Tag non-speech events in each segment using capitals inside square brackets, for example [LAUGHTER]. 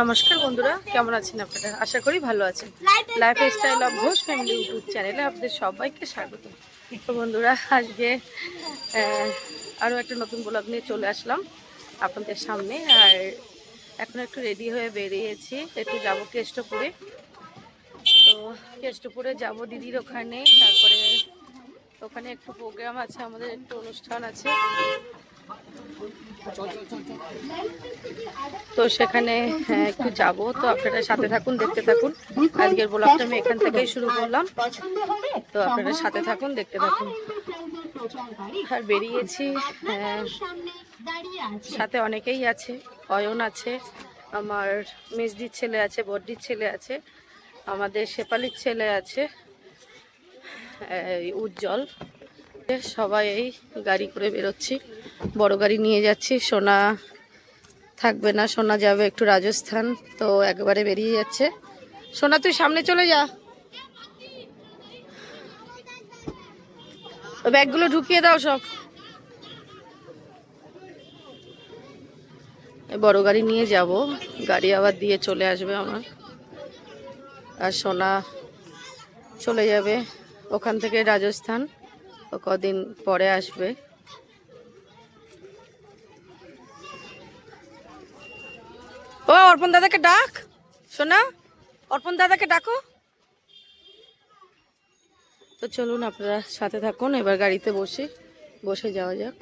নমস্কার বন্ধুরা, কেমন আছেন আপনারা? আশা করি ভালো আছেন। Lifestyle of Ghosh family YouTube চ্যানেলে আপনাদের সবাইকে স্বাগত। বন্ধুরা, আজকে আরও একটা নতুন ব্লগ নিয়ে চলে আসলাম আপনাদের সামনে। আর এখন একটু রেডি হয়ে বেরিয়েছি, একটু যাব কেষ্টপুরে। তো কেষ্টপুরে যাব দিদির ওখানে, তারপরে ওখানে একটু প্রোগ্রাম আছে, আমাদের একটু অনুষ্ঠান আছে। তো সেখানে হ্যাঁ, একটু যাব। তো আপনারা সাথে থাকুন দেখতে থাকুন। আজকের ব্লগটা আমি এখান থেকেই শুরু করলাম। তো আপনারা সাথে থাকুন দেখতে থাকুন। আর বেরিয়েছি হ্যাঁ, সাথে অনেকেই আছে। অয়ন আছে আমার মেজদির ছেলে আছে বড্ডির ছেলে আছে আমাদের শেপালির ছেলে আছে উজ্জ্বল। সবাই এই গাড়ি করে বেরোচ্ছি। বড় গাড়ি নিয়ে যাচ্ছি। সোনা থাকবে না, সোনা যাবে একটু রাজস্থান, তো একবারে বেরিয়ে যাচ্ছে। সোনা, তুই সামনে চলে যা। ব্যাগগুলো ঢুকিয়ে দাও সব। বড় গাড়ি নিয়ে যাব। গাড়ি আবার দিয়ে চলে আসবে আমার। আর সোনা চলে যাবে ওখান থেকে রাজস্থান। কদিন পরে আসবে। ও, অর্পণ দাদাকে ডাক। শোনা, অর্পণ দাদাকে ডাকো। তো চলুন, আপনারা সাথে থাকুন, এবার গাড়িতে বসে বসে যাওয়া যাক।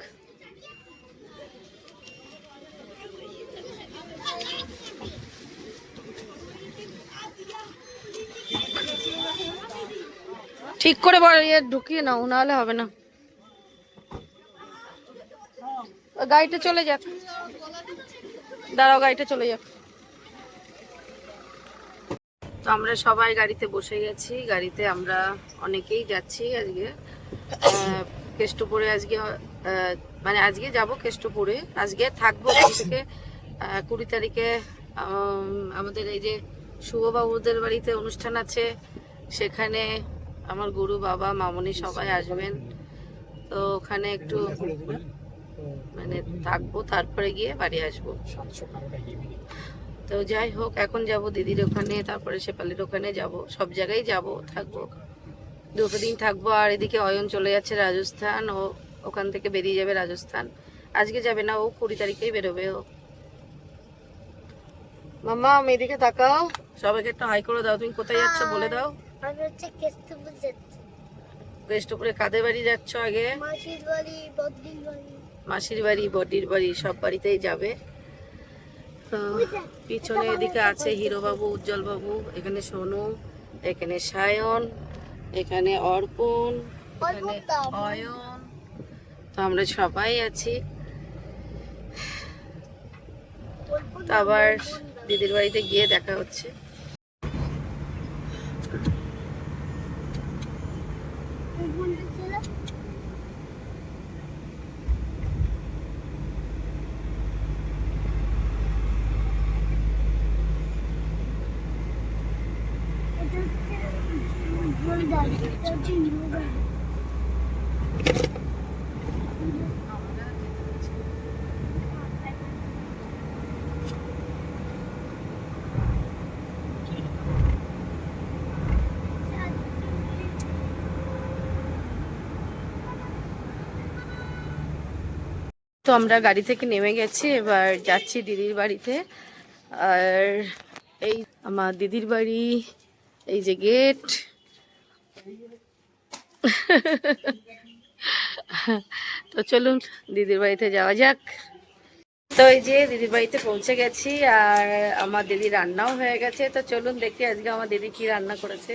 ঠিক করে ইয়ে ঢুকিয়ে নাও, নাহলে হবে না। গাড়িটা চলে যাক দাঁড়াও গাড়িটা চলে যাক তো আমরা সবাই গাড়িতে বসে গেছি। গাড়িতে আমরা অনেকেই যাচ্ছি আজকে। কেষ্টপুরে আজকে মানে আজকে যাব কেষ্টপুরে। আজকে থাকব থেকে কুড়ি তারিখে আমাদের এই যে শুভবাবুদের বাড়িতে অনুষ্ঠান আছে। সেখানে আমার গুরু, বাবা, মামনি সবাই আসবেন। তো ওখানে একটু মানে থাকব, তারপরে গিয়ে বাড়ি আসব। তো যাই হোক, এখন যাব দিদির ওখানে, তারপরে শেপালির ওখানে যাব। সব জায়গায় যাব, থাকব। দুটো দিন থাকব, আর এদিকে অয়ন চলে যাচ্ছে রাজস্থান। ও ওখান থেকে বেরিয়ে যাবে রাজস্থান। আজকে যাবে না, ও কুড়ি তারিখেই বেরোবে ও। মামা আমি এদিকে তাকাও। সবাইকে একটা হাই করে দাও, তুমি কোথায় যাচ্ছ বলে দাও। আমি হচ্ছে কেষ্টপুর যাচ্ছি কেষ্টপুরে কাদের বাড়ি যাচ্ছ আগে? মাসির বাড়ি বদ্রির বাড়ি। মাসির বাড়ি বডির বাড়ি সব বাড়িতেই যাবে। তো পিছনে এদিকে আছে হিরো বাবু উজ্জ্বল বাবু এখানে সোনু এখানে সায়ন এখানে অর্পণ এখানে অয়ন। তো আমরা সবাই আছি। আবার দিদির বাড়িতে গিয়ে দেখা হচ্ছে। তো আমরা গাড়ি থেকে নেমে গেছি, এবার যাচ্ছি দিদির বাড়িতে। আর এই আমার দিদির বাড়ি, এই যে গেট [LAUGHS] তো চলুন, দিদির বাড়িতে যাওয়া যাক। তো এই যে দিদির বাড়িতে পৌঁছে গেছি আর আমার দিদি রান্নাও হয়ে গেছে। তো চলুন দেখি আজকে আমার দিদি কি রান্না করেছে।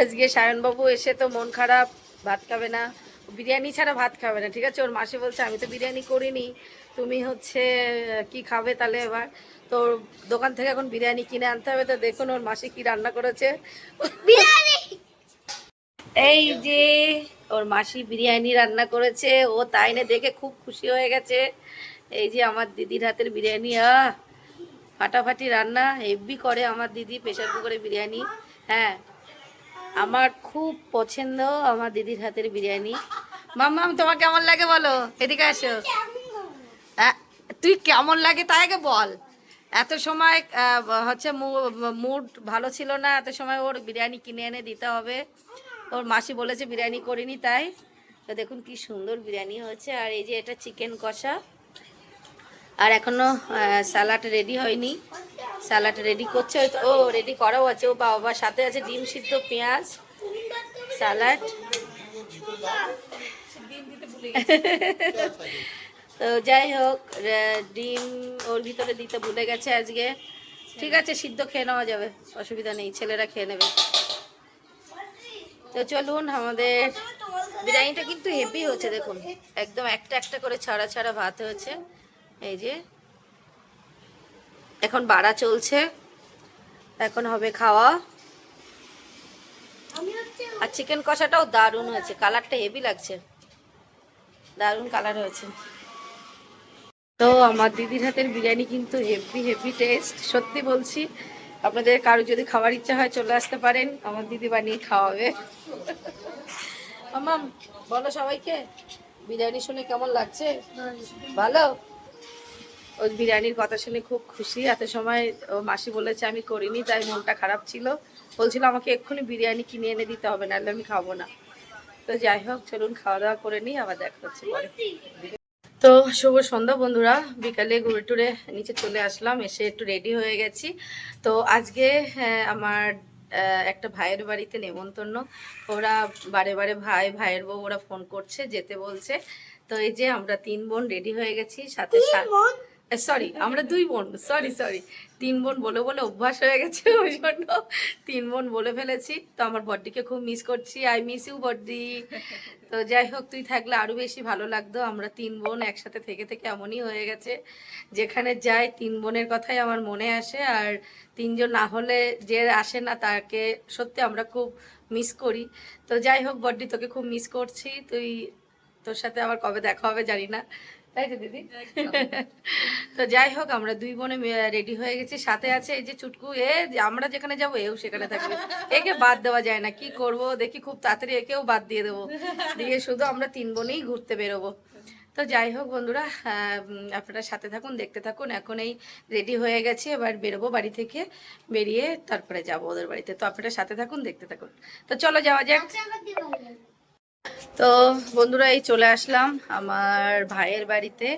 আজকে সায়নবাবু এসে তো মন খারাপ, ভাত খাবে না। বিরিয়ানি ছাড়া ভাত খাবে না, ঠিক আছে? ওর মাসি বলছে, আমি তো বিরিয়ানি করিনি। তুমি হচ্ছে কি খাবে তাহলে এবার? তো দোকান থেকে এখন বিরিয়ানি কিনে আনতে হবে তো দেখুন ওর মাসি কি রান্না করেছে। এই যে ওর মাসি বিরিয়ানি রান্না করেছে ও তাই না দেখে খুব খুশি হয়ে গেছে। এই যে আমার দিদির হাতের বিরিয়ানি আহ! ফাটাফাটি রান্না হেভি করে আমার দিদি প্রেশার কুকারে বিরিয়ানি। হ্যাঁ আমার খুব পছন্দ আমার দিদির হাতের বিরিয়ানি। মাম্মা তোমার কেমন লাগে বলো? এদিকে আসো। তুই কেমন লাগে তাই আগে বল। এত সময় হচ্ছে মুড ভালো ছিল না এত সময় ওর বিরিয়ানি কিনে এনে দিতে হবে। ওর মাসি বলেছে বিরিয়ানি করিনি তাই। তো দেখুন কি সুন্দর বিরিয়ানি হয়েছে। আর এই যে এটা চিকেন কষা। আর এখনও স্যালাড রেডি হয়নি। স্যালাড রেডি করছে। হয়তো ও রেডি করাও আছে। ও বাবা সাথে আছে ডিম সিদ্ধ পেঁয়াজ স্যালাড [LAUGHS] তো যাই হোক ডিম ওর ভিতরে দিতে ভুলে গেছে আজকে। ঠিক আছে, সিদ্ধ খেয়ে নেওয়া যাবে, অসুবিধা নেই, ছেলেরা খেয়ে নেবে। তো চলুন, আমাদের বিরিয়ানিটা কিন্তু হেভি হচ্ছে দেখুন। একদম একটা একটা করে ছাড়া ছাড়া ভাত হয়েছে। এই যে, এখন বাড়া চলছে। এখন হবে খাওয়া। আর চিকেন কষাটাও দারুণ হয়েছে, কালারটা হেভি লাগছে। দারুণ কালার হয়েছে। তো আমার দিদির হাতের বিরিয়ানি কিন্তু হেভি হেভি টেস্ট সত্যি বলছি, আপনাদের কারও যদি খাওয়ার ইচ্ছা হয় চলে আসতে পারেন, আমার দিদি বানিয়ে খাওয়াবে। মামাম বলো সবাইকে, বিরিয়ানি শুনে কেমন লাগছে? ভালো? ওই বিরিয়ানির কথা শুনে খুব খুশি। এত সময় মাসি বলেছে আমি করিনি, তাই মনটা খারাপ ছিল। বলছিল, আমাকে এক্ষুনি বিরিয়ানি কিনে এনে দিতে হবে, নাহলে আমি খাব না। তো যাই হোক, চলুন খাওয়া দাওয়া করে নিই, আবার দেখা হচ্ছে তো শুভ সন্ধ্যা বন্ধুরা। বিকালে ঘুরে টুরে নিচে চলে আসলাম এসে একটু রেডি হয়ে গেছি। তো আজকে হ্যাঁ, আমার একটা ভাইয়ের বাড়িতে নেমন্তন্ন। ওরা বারে বারে ভাই ভাইয়ের বউ ওরা ফোন করছে যেতে বলছে। তো এই যে আমরা তিন বোন রেডি হয়ে গেছি সাথে সা- সরি আমরা দুই বোন সরি সরি তিন বোন বলে বলে অভ্যাস হয়ে গেছে ওই জন্য। তিন বোন বলে ফেলেছি, তো আমার বড্ডিকে খুব মিস করছি। I miss you buddy. তো যাই হোক, তুই থাকলে আরও বেশি ভালো লাগতো। আমরা তিন বোন একসাথে থেকে থেকে এমনই হয়ে গেছে, যেখানে যাই তিন বোনের কথাই আমার মনে আসে। আর তিনজন না হলে যে আসে না, তাকে সত্যি আমরা খুব মিস করি। তো যাই হোক, বড্ডি, তোকে খুব মিস করছি। তুই তোর সাথে আবার কবে দেখা হবে জানি না। তাই তো, দিদি? তো যাই হোক, আমরা দুই বোনে রেডি হয়ে গেছি। সাথে আছে এই যে চুটকু, এ আমরা যেখানে যাব, এও সেখানে থাকবে। একে বাদ দেওয়া যায় না, কি করব? দেখি খুব তাড়াতাড়ি একেও বাদ দিয়ে দেবো। দিয়ে শুধু আমরা তিন বোনেই ঘুরতে বেরোবো। তো যাই হোক, বন্ধুরা আপনারা সাথে থাকুন, দেখতে থাকুন। এখন এই রেডি হয়ে গেছে, এবার বেরোবো বাড়ি থেকে। বেরিয়ে তারপরে যাব ওদের বাড়িতে। তো আপনারা সাথে থাকুন, দেখতে থাকুন। তো চলো যাওয়া যাক। তো বন্ধুরা, এই চলে আসলাম আমার ভাইয়ের বাড়িতে।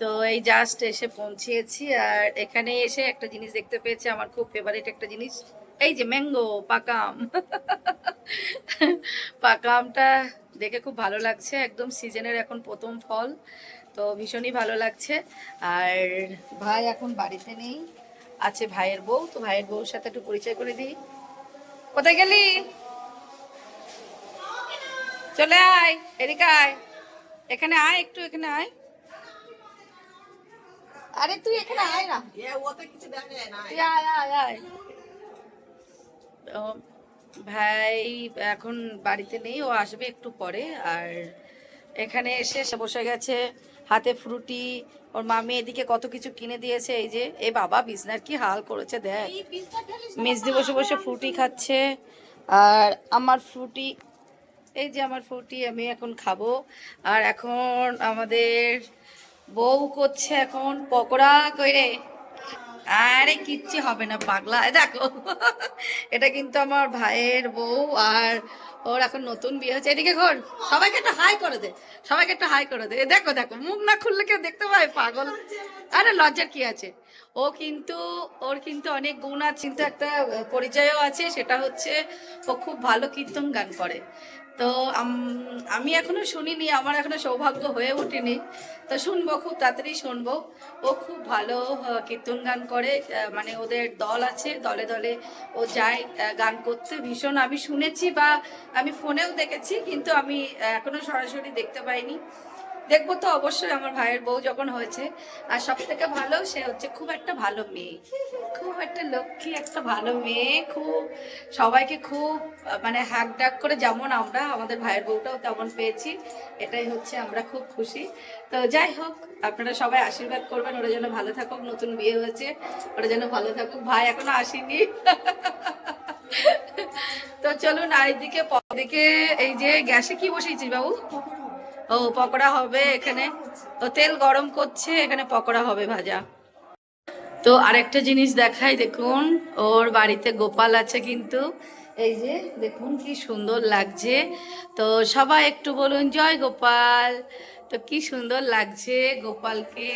তো এই জাস্ট এসে পৌঁছিয়েছি আর এখানে এসে একটা জিনিস দেখতে পেয়েছি, আমার খুব ফেভারিট একটা জিনিস। এই যে ম্যাঙ্গো পাকাম। পাকামটা দেখে খুব ভালো লাগছে, একদম সিজনের এখন প্রথম ফল, তো ভীষণই ভালো লাগছে। আর ভাই এখন বাড়িতে নেই, আছে ভাইয়ের বউ, তো ভাইয়ের বউর সাথে একটু পরিচয় করে দিই। কোথায় গেলি? চলে আয় এদিকে আয়। এখানে আয় একটু এখানে আয়। আরে তুই এখানে আয় না। তুই আয় আয় আয়। ভাই এখন বাড়িতে নেই ও আসবে একটু পরে। আর এখানে এসে সে বসে গেছে হাতে ফ্রুটি ওর মামি এদিকে কত কিছু কিনে দিয়েছে এই যে এ বাবা বিজনার কি হাল করেছে দেখ। মেজদি বসে বসে ফ্রুটি খাচ্ছে। আর আমার ফ্রুটি এই যে আমার ফ্রুটি আমি এখন খাব। আর এখন আমাদের বউ করছে এখন পকোড়া করে আরে কিচ্ছু হবে না, পাগলা। দেখো, এটা কিন্তু আমার ভাইয়ের বউ আর ওর এখন নতুন বিয়ে হচ্ছে এদিকে ঘর, সবাইকে একটা হাই করে দে, সবাইকে একটা হাই করে দে। দেখো দেখো, মুখ না খুললে কেউ দেখতে পায়, পাগল। আরে লজ্জার কি আছে? ও কিন্তু, ওর কিন্তু অনেক গুণ আছে, কিন্তু একটা পরিচয়ও আছে, সেটা হচ্ছে ও খুব ভালো কীর্তন গান করে। তো আমি এখনও শুনিনি, আমার এখনও সৌভাগ্য হয়ে ওঠেনি। তো শুনব, খুব তাড়াতাড়ি শুনব। ও খুব ভালো কীর্তন গান করে মানে ওদের দল আছে, দলে দলে ও যায় গান করতে। ভীষণ, আমি শুনেছি বা আমি ফোনেও দেখেছি, কিন্তু আমি এখনও এখনও সরাসরি দেখতে পাইনি। দেখব তো অবশ্যই আমার ভাইয়ের বউ যখন হয়েছে। আর সব থেকে ভালো সে হচ্ছে খুব একটা ভালো মেয়ে। খুব একটা লক্ষ্মী, একটা ভালো মেয়ে, খুব সবাইকে খুব মানে হাক ডাক করে যেমন আমরা, আমাদের ভাইয়ের বউটাও তেমন পেয়েছি। এটাই হচ্ছে আমরা খুব খুশি। তো যাই হোক, আপনারা সবাই আশীর্বাদ করবেন, ওরা যেন ভালো থাকুক, নতুন বিয়ে হয়েছে, ওরা যেন ভালো থাকুক। ভাই এখনও আসেনি। তো চলুন আর এদিকে এদিকে এই যে গ্যাসে কি বসিয়েছিস বাবু? ও, পকোড়া হবে এখানে। ও তেল গরম করছে, এখানে পকোড়া হবে ভাজা। তো আরেকটা জিনিস দেখাই, দেখুন, ওর বাড়িতে গোপাল আছে কিন্তু। এই যে, দেখুন কি সুন্দর লাগছে। তো সবাই একটু বলুন, জয় গোপাল। তো কি সুন্দর লাগছে গোপালকে।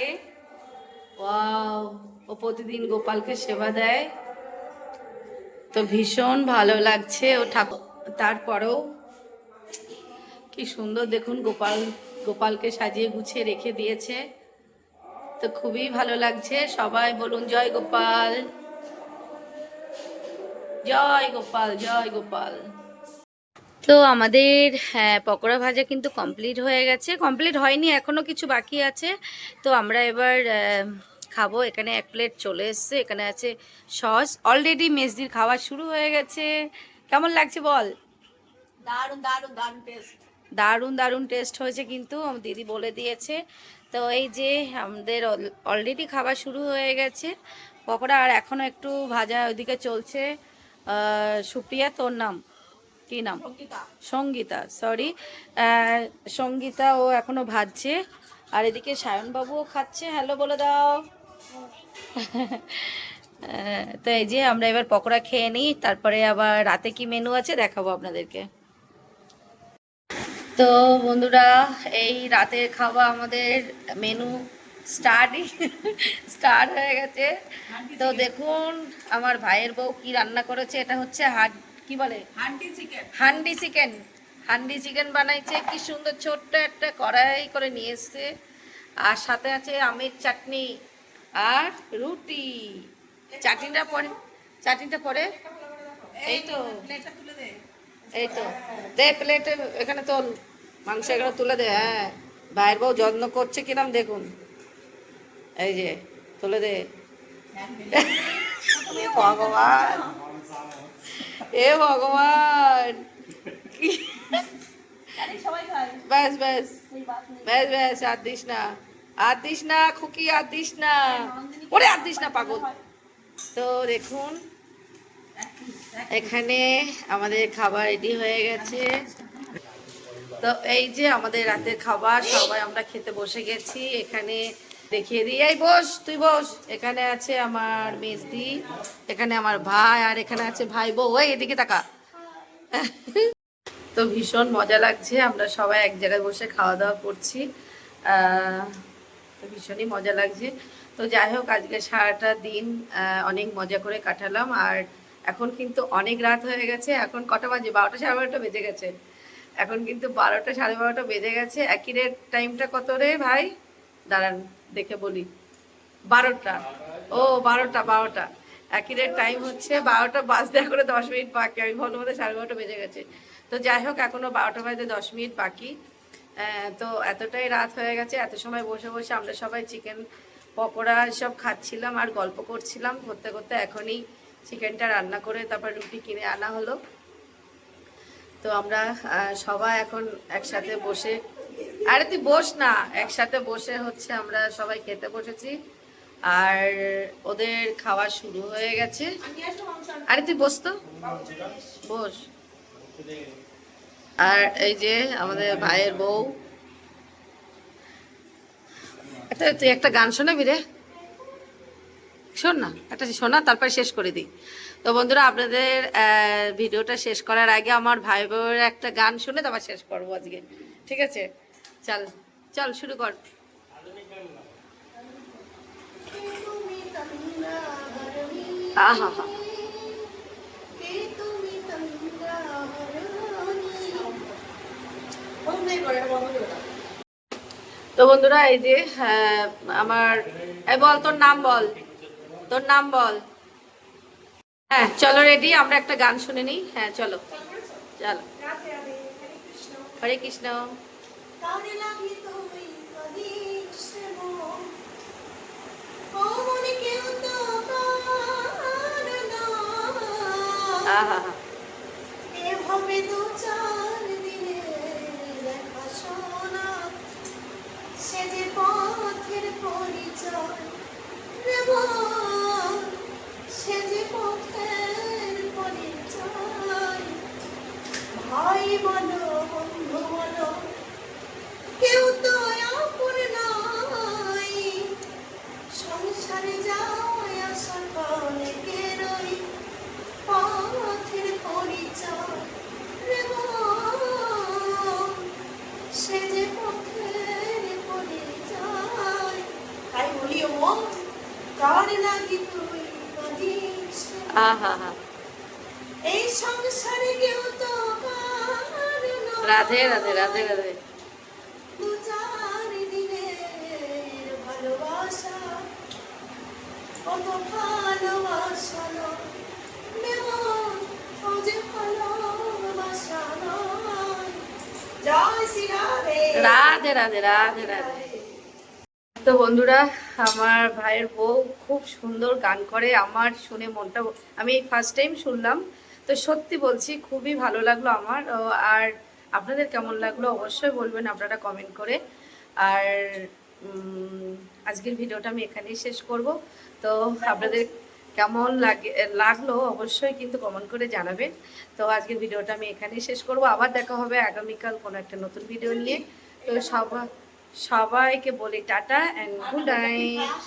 ও প্রতিদিন গোপালকে সেবা দেয়। তো ভীষণ ভালো লাগছে। ও ঠাকুর, তারপরেও কি সুন্দর দেখুন গোপাল গোপালকে সাজিয়ে গুছিয়ে রেখে দিয়েছে। তো খুবই ভালো লাগছে। সবাই বলুন জয় গোপাল। জয় গোপাল জয় গোপাল। তো আমাদের হ্যাঁ, পকোড়া ভাজা কিন্তু কমপ্লিট হয়ে গেছে। কমপ্লিট হয়নি এখনও কিছু বাকি আছে। তো আমরা এবার খাব। এখানে এক প্লেট চলে এসছে। এখানে আছে সস। অলরেডি মেজদির খাওয়া শুরু হয়ে গেছে। কেমন লাগছে বল? দারুণ দারুণ দারুণ টেস্ট দারুণ দারুণ টেস্ট হয়েছে কিন্তু আমার দিদি বলে দিয়েছে। তো এই যে আমাদের অলরেডি খাবার শুরু হয়ে গেছে। পকোড়া আর এখনও একটু ভাজা ওইদিকে চলছে। সুপ্রিয়া তোর নাম? কি নাম? সঙ্গীতা। সরি সঙ্গীতা ও এখনও ভাজছে। আর এদিকে সায়নবাবুও খাচ্ছে। হ্যালো বলে দাও। তো এই যে আমরা এবার পকোড়া খেয়ে নিই। তারপরে আবার রাতে কি মেনু আছে দেখাবো আপনাদেরকে। তো বন্ধুরা এই রাতের খাওয়া আমাদের মেনু স্টার্টই স্টার্ট হয়ে গেছে। তো দেখুন আমার ভাইয়ের বউ কি রান্না করেছে এটা হচ্ছে হাট কি বলে? Handi chicken handi chicken. Handi chicken বানাইছে কি সুন্দর ছোট্ট একটা কড়াই করে নিয়ে এসছে। আর সাথে আছে আমের চাটনি আর রুটি। চাটনিটা পরে চাটনিটা পরে? এই তো। প্লেটটা তুলে দে। এই তো। দে প্লেটে এখানে তোল। মাংস এগুলো তুলে দে হ্যাঁ। ভাইয়ের বউ যত্ন করছে কিরম দেখুন। এই যে, তুলে দে। ভগবান। এ ভগবান। ব্যাস ব্যাস। ব্যাস ব্যাস, আর দিস না। আর দিস না, খুকি, আর দিস না। ওরে, আর দিস না, পাগল। তো দেখুন, এখানে আমাদের খাবার রেডি হয়ে গেছে। তো এই যে আমাদের রাতের খাবার, সবাই আমরা খেতে বসে গেছি, এখানে দেখিয়ে দিই। এই বস, তুই বস, এখানে আছে আমার মেজদি এখানে আমার ভাই, আর এখানে আছে ভাই বউ। ওই এদিকে তাকা। তো ভীষণ মজা লাগছে, আমরা সবাই এক জায়গায় বসে খাওয়া দাওয়া করছি। তো ভীষণই মজা লাগছে। তো যাই হোক, আজকে সারাটা দিন অনেক মজা করে কাটালাম। আর এখন কিন্তু অনেক রাত হয়ে গেছে, এখন কটা বাজে? বারোটা সাড়ে বারোটা বেজে গেছে। এখন কিন্তু বারোটা, সাড়ে বারোটা বেজে গেছে। একই রেট টাইমটা কত রে ভাই? দাঁড়ান, দেখে বলি। বারোটা। ও, বারোটা বারোটা। একই রেট টাইম হচ্ছে, বারোটা বাজতে করে দশ মিনিট বাকি। আমি ভালো বোধহয় সাড়ে বারোটা বেজে গেছে। তো যাই হোক, এখনও বারোটা বাজতে দশ মিনিট বাকি। তো এতটাই রাত হয়ে গেছে, এত সময় বসে বসে আমরা সবাই চিকেন পকোড়া সব খাচ্ছিলাম আর গল্প করছিলাম। করতে করতে এখনই চিকেনটা রান্না করে তারপর রুটি কিনে আনা হলো। তো আমরা সবাই এখন একসাথে বসে, আরে তুই বস না, একসাথে বসে হচ্ছে আমরা সবাই খেতে বসেছি। আর ওদের খাওয়া শুরু হয়ে গেছে। আরে তুই বস তো। বস। আর এই যে আমাদের ভাইয়ের বউ। তুই একটা গান শোনাবি রে? শোন না একটা শোনা তারপর শেষ করে দিই। তো বন্ধুরা আপনাদের ভিডিওটা শেষ করার আগে আমার ভাই বোনের একটা গান শুনে তারপর শেষ করব আজকে। ঠিক আছে? চল চল শুরু কর। তো বন্ধুরা এই যে আহ, আমার বল তোর নাম বল। তোর নাম বল। হ্যাঁ চলো রেডি আমরা একটা গান শুনে নিই। হ্যাঁ চলো। চলো। হরে কৃষ্ণ। আহা হা এভাবে দু চার দিনে দেখা সে যে পথের পরিচয় এই সংসারে কেউ তো রাধে রাধে রাধে রাধে। ভালোবাসা কত ভালোবাসা রাধে রাধে রাধে রাধে। তো বন্ধুরা, আমার ভাইয়ের বউ খুব সুন্দর গান করে, আমার শুনে মনটা আমি ফার্স্ট টাইম শুনলাম। তো সত্যি বলছি, খুবই ভালো লাগল আমার। আর আপনাদের কেমন লাগল অবশ্যই বলবেন আপনারা কমেন্ট করে। আর আজকের ভিডিওটা আমি এখানেই শেষ করব। তো আপনাদের কেমন লাগে, লাগল অবশ্যই কিন্তু কমেন্ট করে জানাবেন। তো আজকের ভিডিওটা আমি এখানেই শেষ করব। আবার দেখা হবে আগামীকাল কোনো একটা নতুন ভিডিও নিয়ে। তো সবাই সবাইকে বলি টাটা অ্যান্ড গুড নাইট